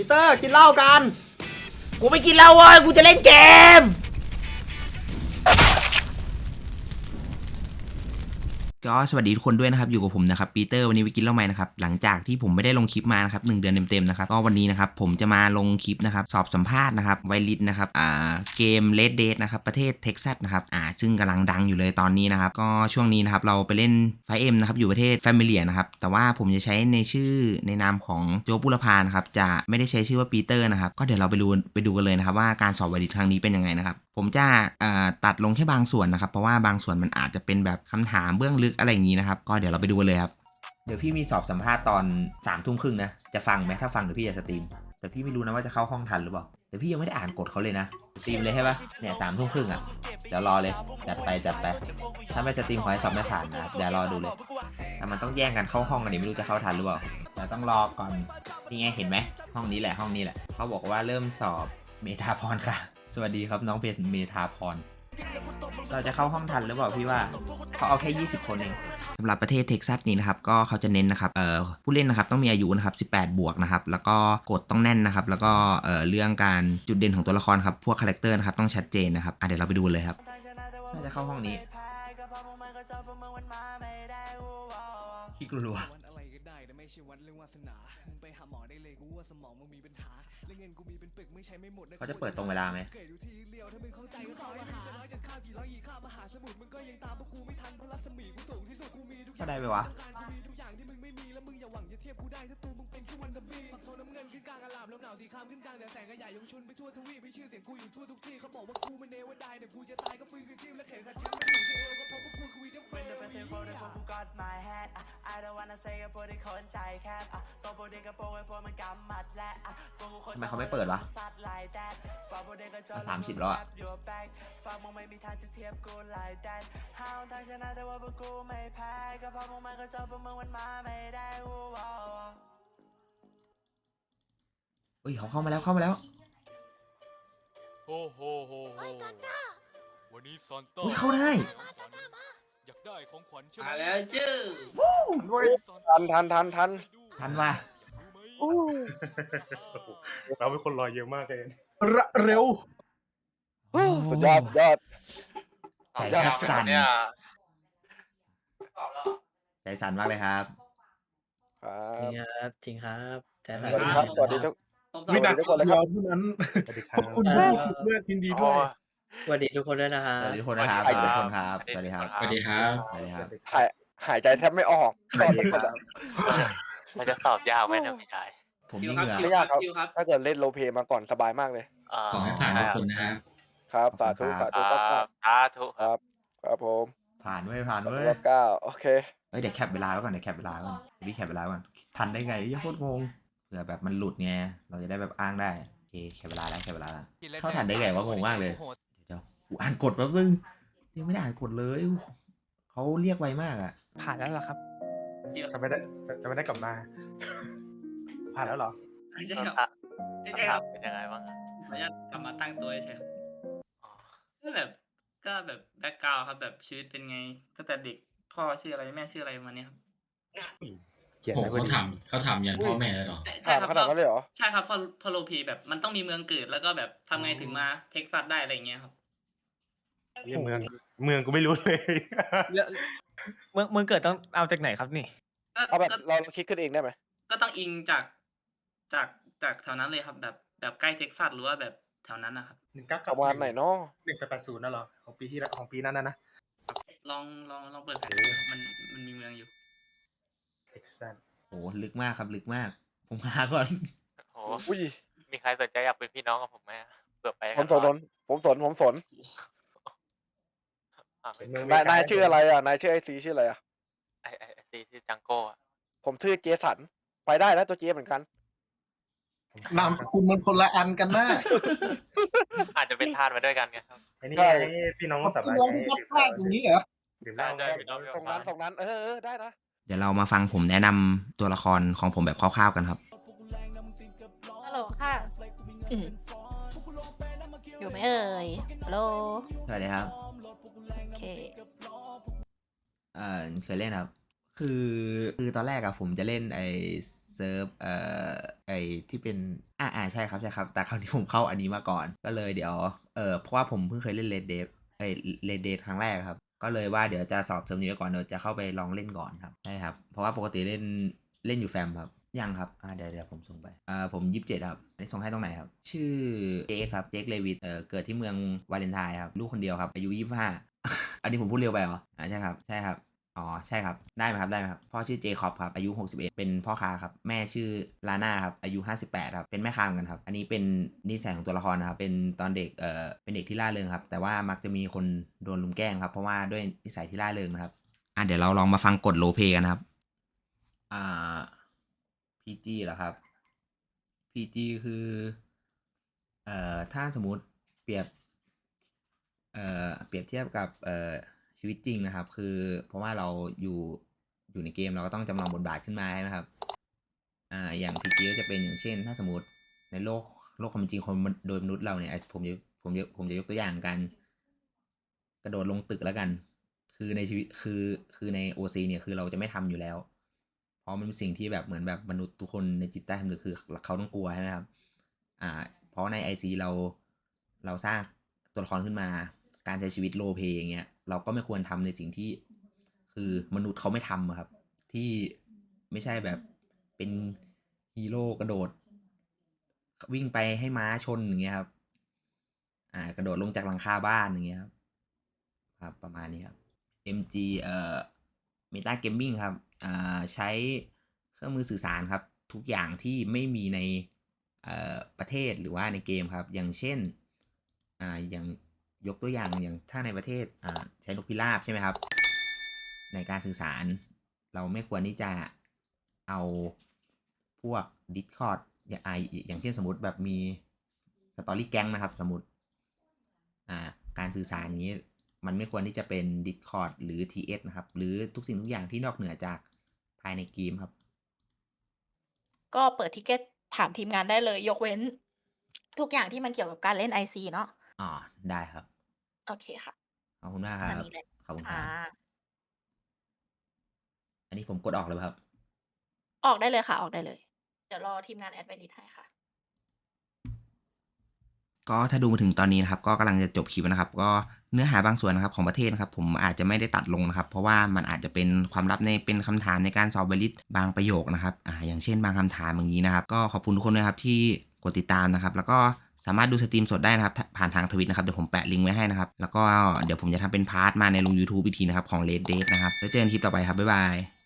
พีเตอร์กินเหล้ากัน กูไม่กินเหล้าเว้ยกูจะเล่นเกม ก็สวัสดีทุกคนด้วยนะครับอยู่กับผมนะครับปีเตอร์วันนี้ไปกินเล้าไหมนะครับหลังจากที่ผมไม่ได้ลงคลิปมานะครับหนึ่งเดือนเต็มๆนะครับก็วันนี้นะครับผมจะมาลงคลิปนะครับสอบสัมภาษณ์นะครับไวลิสนะครับอ่าเกมเลดเดทนะครับประเทศเท็กซัสนะครับอ่าซึ่งกำลังดังอยู่เลยตอนนี้นะครับก็ช่วงนี้นะครับเราไปเล่นไฟเอ็มนะครับอยู่ประเทศแฟมิเลียนะครับแต่ว่าผมจะใช้ในชื่อในนามของโจบุรพานะครับจะไม่ได้ใช้ชื่อว่าปีเตอร์นะครับก็เดี๋ยวเราไปดูไปดูกันเลยนะครับว่าการสอบไวลิสครั้งนี้เป็นยังไงนะครับผมจะตัดลงแค่บางส่วนนะครับ เพราะว่าบางส่วนมันอาจจะเป็นแบบคำถามเบื้องลึกอะไรอย่างนี้นะครับ ก็เดี๋ยวเราไปดูกันเลยครับ เดี๋ยวพี่มีสอบสัมภาษณ์ตอนสามทุ่มครึ่งนะ จะฟังไหมถ้าฟังเดี๋ยวพี่จะสตรีม แต่พี่ไม่รู้นะว่าจะเข้าห้องทันหรือเปล่า แต่พี่ยังไม่ได้อ่านกฎเขาเลยนะ สตรีมเลยใช่ปะเนี่ยสามทุ่มครึ่งอะ เดี๋ยวรอเลย จัดไปจัดไป ถ้าไม่สตรีมขอให้สอบไม่ผ่านนะเดี๋ยวรอดูเลยแต่มันต้องแย่งกันเข้าห้องกันนี่ไม่รู้จะเข้าทันหรือเปล่าเดี๋ยวต้องรอก่อน นี่ไงเห็นไหมห้องนี้แหละห้องนี้แหละ เขาบอกว่าเริ่มสอบเมธาพรค่ะ สวัสดีครับน้องเป็นเมธาพร เราจะเข้าห้องทันหรือเปล่าพี่ว่าเขาเอาแค่ 20 คนเองสำหรับประเทศเท็กซัสนี้นะครับก็เขาจะเน้นนะครับเอ่อผู้เล่นนะครับต้องมีอายุนะครับ18 บวกนะครับแล้วก็กฎต้องแน่นนะครับแล้วก็เอ่อเรื่องการจุดเด่นของตัวละครครับพวกคาแรคเตอร์นะครับต้องชัดเจนนะครับอะเดี๋ยวเราไปดูเลยครับน่าจะเข้าห้องนี้ขี้กลัว ใช่วันเรื่องวาสนา มึงไปหาหมอได้เลยกูว่าสมองมึงมีปัญหา และเงินกูมีเป็นปึกไม่ใช้ไม่หมดนเขาจะเปิดตรงเวลาไหมเกรดอยู่ที่เลี้ยวถ้ามึงเข้าใจก็เข้ามาหาจะน้อยจะข้ามกี่ร้อยกี่ข้ามมหาสมุทรมึงก็ยังตามพวกกูไม่ทันเพราะรัศมีกูสูงที่สุดกูมีทุกอย่างก็ได้ไหมวะต้องการกูมีทุกอย่างที่มึงไม่มีแล้วมึงอย่าหวังจะเทียบกูได้ถ้าตัว ขึ้นกลางอลามลมหนาวที่ข้ามขึ้นกลางแดดแสงกระใหญ่ยงชุนไปทั่วทวีปให้ชื่อเสียงกูอยู่ทั่วทุกที่เขาบอกว่ากูมันเนวดายแต่กูจะตายก็ฟื้นคืนชีพและเข็มขัดชีวิตไม่ถึงเอวก็เพราะพวกกูคือวีเดอร์เฟ When the first thing for the phone, who got my head อะ I don't wanna say กับพวกที่คนใจแคบอะตัวพวกเด็กกระโปรงไอ้พวกมันกำมัดและอะตัวกูคนทำไมเขาไม่เปิดวะซัด like that ฝากพวกเด็กกระจอกสามสิบแล้วอะอยู่ back ฝากมึงไม่มีทางจะเทียบกู like that ห้าวทางชนะแต่ว่าพวกกูไม่แพ้ก็เพราะมึงมันกระจอกพวกมึงมันมาไม่ได้กูว้าว เอ้ยเขาเข้ามาแล้วเข้ามาแล้วโฮโฮโฮโฮวันนี้ซานต้าเฮ้ยเข้าได้อยากได้ของขวัญใช่ไหมมาแล้วจื้อทันทันทันทันทันว่ะเราเป็นคนรอเยอะมากเลยเร็วสุดยอดสุดยอดใจแทบสั่นใจสั่นมากเลยครับ ครับจริงครับจริงครับแต่สวัสดีครับสวัสดีทุก ผมสวิวัสนาดีทีทุกคนเลยครับเท่านั้นสวัสดีคขรัอบคุณผู้ถูกเลือกยินดีด้วยสวัสดีทุกคนด้วยนะครัสบวัสดีทุกคนนะครับสวัสดีทุกคนครับสวัสดีครับสวัสดีครับสวัสดีครับหายหายใจแทบไม่ออกสวัสดีครับมันจะสอบยาวไหมนะพี่ชายผมคิวนี่คเหรับงื่อคิวครับคิวครับ ถ้าเกิดเล่นโรลเพลย์มาก่อนสบายมากเลยขอให้ผ่านทุกคนนะครับครับสาธุสาธุครับสาธุครับ ครับผม ผ่านเว้ยผ่านสาธุเว้ยครับเก้าโอเคเฮ้ยเดี๋ยวแคปเวลาไว้ก่อนเดี๋ยวแคปเวลาไว้ก่อนเดี๋ยวพี่แคปเวลาไว้ก่อนทันได้ไงยังโคตรงง เผื่อแบบมันหลุดไงเราจะได้แบบอ้างได้โอเคแคปเวลาแล้วแคปเวลาแล้วเข้าทันได้ไงวะงงมากเลยเดี๋ยวกูอ่านกฎแป๊บนึงยังไม่ได้อ่านกฎเลยเขาเรียกไวมากอะ ผ่านแล้วเหรอครับจะไม่ได้จะไม่ได้กลับมา ผ่านแล้วเหรอไม่ใช่ครับไม่ใช่ครับเป็นยังไงบ้างขออนุญาตกลับมาตั้งตัวเฉยๆครับก็แบบก็แบบแบ็กกราวครับแบบชีวิตเป็นไงตั้งแต่เด็กพ่อชื่ออะไรแม่ชื่ออะไรประมาณนี้ครับ เขียนโอ้ไว้พอเขาดี ถามเขาถามยันพ่อแม่เลยเหรอ ใช่ถามครับขนาดนั้นเลยเหรอ ใช่ครับพอพอโลพีแบบมันต้องมีเมืองเกิดแล้วก็แบบทำไงถึงมาเท็กซัสได้อะไรอย่างเงี้ยครับเมืองเมืองกูไม่รู้เลยเมืองเมืองเกิดต้องเอาจากไหนครับนี่ ก็เอาแบบก็เราคิดขึ้นเองได้ไหมก็ต้องอิงจากจากจากแถวนั้นเลยครับ แบบแบบใกล้เท็กซัสหรือว่าแบบแถวนั้นนะครับ หนึ่งเก้าประมาณไหนเนาะหนึ่งแปดแปดศูนย์นั่นเหรอของปีที่แล้วของปีนั้นนะนะลองลองลองเปิดแผนดูครับมันมันมีเมืองอยู่ เท็กซัสโหลึกมากครับลึกมาก ผมหาก่อน โอ้อุ้ยมีใครสนใจอยากเป็นพี่น้องกับผมไหมเผื่อไปผมสนผมสนผมสนอะเมืองนายนายชื่ออะไรอะนายชื่อไอซีชื่ออะไรอะ ไอไอไอซีชื่อจังโก้อะผมชื่อเจสันไปได้นะตัวเจเหมือนกันนามสกุลมันคนละอันกันนะอาจจะเป็นทานมาด้วยกันไงครับ ไอ้นี่ใช่ไอ้พี่น้องก็สบายน้องที่พัดพลาดอย่างนี้เหรอ ดื่มเหล้าใช่ได้พี่น้อง ตรงนั้นตรงนั้นเออเออได้นะเดี๋ยวเรามาฟังผมแนะนำตัวละครของผมแบบคร่าวๆกันครับ ฮัลโหลค่ะอืมอยู่ไหมเอ่ย ฮัลโหล สวัสดีครับ โอเค เอ่อเคยเล่นครับ คือ คือตอนแรกอะผมจะเล่นไอเซิร์ฟ เอ่อ ไอที่เป็น อ่าอ่าใช่ครับ ใช่ครับ แต่คราวนี้ผมเข้าอันนี้มาก่อน ก็เลยเดี๋ยว เออเพราะว่าผมเพิ่งเคยเล่นเลดเดฟไอเลดเดทครั้งแรกครับ ก็เลยว่าเดี๋ยวจะสอบเทอมนี้ไว้ก่อนเดี๋ยวจะเข้าไปลองเล่นก่อนครับใช่ครับ เพราะว่าปกติเล่นเล่นอยู่แฟมครับยังครับ อ่าเดี๋ยวเดี๋ยวผมส่งไป อ่าผมยี่สิบเจ็ดครับได้ส่งให้ตรงไหนครับ ชื่อเจคครับ เจคเลวิตเอ่อเกิดที่เมืองวาเลนไทน์ครับ ลูกคนเดียวครับ อายุยี่สิบห้าอันนี้ผมพูดเร็วไปเหรอ อ่าใช่ครับ ใช่ครับ อ๋อใช่ครับได้ไหมครับได้ไหมครับพ่อชื่อเจคอบครับอายุ 61 เป็นพ่อค้าครับแม่ชื่อลาน่าครับอายุ 58ครับเป็นแม่ค้าเหมือนกันครับอันนี้เป็นนิสัยของตัวละครนะครับเป็นตอนเด็กเอ่อเป็นเด็กที่ล่าเริงครับแต่ว่ามักจะมีคนโดนลุมแกล้งครับเพราะว่าด้วยนิสัยที่ล่าเริงนะครับอะเดี๋ยวเราลองมาฟังกฎโลเพกันนะครับอ่า PG เหรอครับ PG คือเอ่อถ้าสมมุติเปรียบเอ่อเปรียบเทียบกับเอ่อ ชีวิตจริงนะครับ คือเพราะว่าเราอยู่อยู่ในเกมเราก็ต้องจำลองบทบาทขึ้นมาใช่ไหมครับอ่าอย่าง PG ก็จะเป็นอย่างเช่น ถ้าสมมติในโลกโลกความจริงคนโดยมนุษย์เราเนี่ยผมจะผมจะผมจะยกตัวอย่างกัน กระโดดลงตึกแล้วกัน คือในชีวิตคือคือใน OC เนี่ยคือเราจะไม่ทำอยู่แล้ว เพราะมันเป็นสิ่งที่แบบเหมือนแบบมนุษย์ทุกคนในจิตใต้สำนึกคือเขาต้องกลัวใช่ไหมครับ อ่า เพราะใน IC เราเราสร้างตัวละครขึ้นมา การใช้ชีวิตโลเพอย่างเงี้ยเราก็ไม่ควรทำในสิ่งที่ คือมนุษย์เขาไม่ทำครับ ที่ไม่ใช่แบบเป็นฮีโร่กระโดด วิ่งไปให้ม้าชนอย่างเงี้ยครับ อ่ากระโดดลงจากหลังคาบ้านอย่างเงี้ยครับครับประมาณนี้ครับ MG เอ่อ Meta Gaming ครับอ่าใช้เครื่องมือสื่อสารครับ ทุกอย่างที่ไม่มีในเอ่อประเทศหรือว่าในเกมครับ อย่างเช่นอ่าอย่าง ยกตัวอย่างอย่างถ้าในประเทศใช้นกพิราบใช่ไหมครับ ในการสื่อสาร เราไม่ควรที่จะเอาพวก Discord อย่างไออย่างเช่นสมมติแบบมีสตอรี่แก๊งนะครับ สมมติอ่าการสื่อสารนี้มันไม่ควรที่จะเป็น Discord หรือ TS นะครับ หรือทุกสิ่งทุกอย่างที่นอกเหนือจากภายในเกมครับ ก็เปิดทิเก็ตถามทีมงานได้เลย ยกเว้น ทุกอย่างที่มันเกี่ยวกับการเล่น IC เนาะ อ๋อได้ครับ โอเคค่ะขอบคุณมากคอัรันบนี้เลยขอบคุณคอ่ารับ อันนี้ผมกดออกเลยป่ะครับ ออกได้เลยค่ะ ออกได้เลย เดี๋ยวรอทีมงานแอดไวลิสให้ค่ะ ก็ถ้าดูมาถึงตอนนี้นะครับก็กำลังจะจบคลิปนะครับ ก็เนื้อหาบางส่วนนะครับของประเทศนะครับ ผมอาจจะไม่ได้ตัดลงนะครับ เพราะว่ามันอาจจะเป็นความลับในเป็นคำถามในการสอบไวลิสบางประโยคนะครับอ่าอย่างเช่นบางคำถามอย่างนี้นะครับ ก็ขอบคุณทุกคนนะครับที่กดติดตามนะครับ แล้วก็ สามารถดูสตรีมสดได้นะครับ ผ่านทางทวิตนะครับ เดี๋ยวผมแปะลิงก์ไว้ให้นะครับ แล้วก็เดี๋ยวผมจะทำเป็นพาร์ทมาในลง YouTube อีกทีนะครับ ของ Red Dead นะครับ แล้วเจอกันคลิปต่อไปครับ บ๊ายบาย